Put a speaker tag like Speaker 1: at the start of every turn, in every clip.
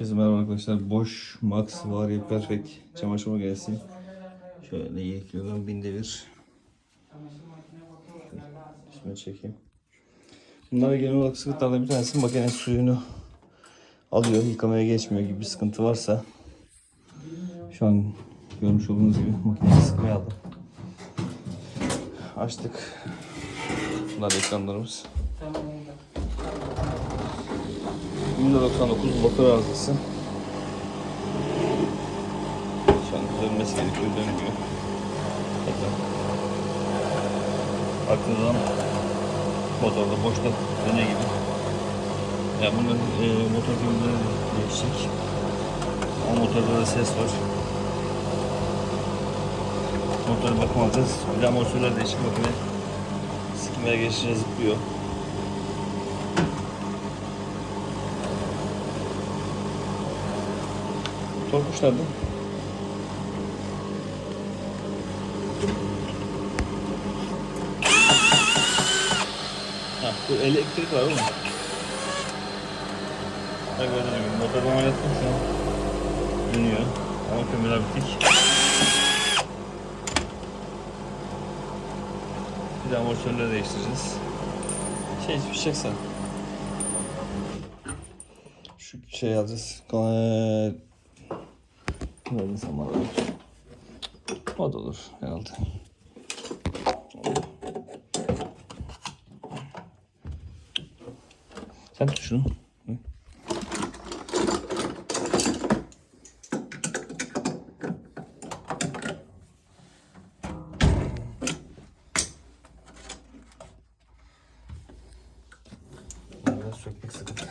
Speaker 1: Herkese merhaba arkadaşlar. Boş Max Vario Perfect çamaşır makinesi. Şöyle yıkıyorum binde bir. Şöyle çekeyim. Bunlar genel olarak sıkıntılardan bir tanesi makine suyunu alıyor. Yıkamaya geçmiyor gibi bir sıkıntı varsa şu an görmüş olduğunuz gibi makineyi sıkmaya aldım. Açtık. Bunlar ekranlarımız. 199 motor arızası. Şu an dönmesi gerekiyor, dönmüyor. Tekrar. Baktığınız motorda boşta döne gibi. Ya bunun e, motor gömüleri değişik. O motorda da ses var. Motora bakım alacağız. Bir de amortisörler değişik makine. Sikmeye geçince zıplıyor. Torkuş nerede? Ha, bu elektrik var oğlum. Ha gördüğünüz gibi motor bana yattım şu an. Dönüyor. Ama kömürler bitik. Bir de amortisörleri değiştireceğiz. Şey pişeceksen. Şu şey alacağız. Böyle zaman olur. O da olur herhalde. Sen tut şunu. Sökmek sıkıntı.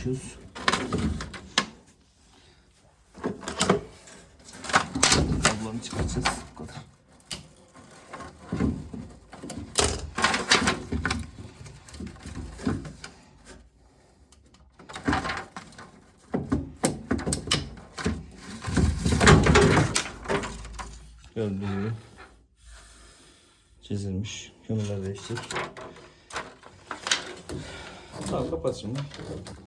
Speaker 1: Çalışıyoruz. Kablolarını çıkartacağız. Bu kadar. Gördüğünüz çizilmiş. Kömürler değişecek. Tamam kapat şimdi.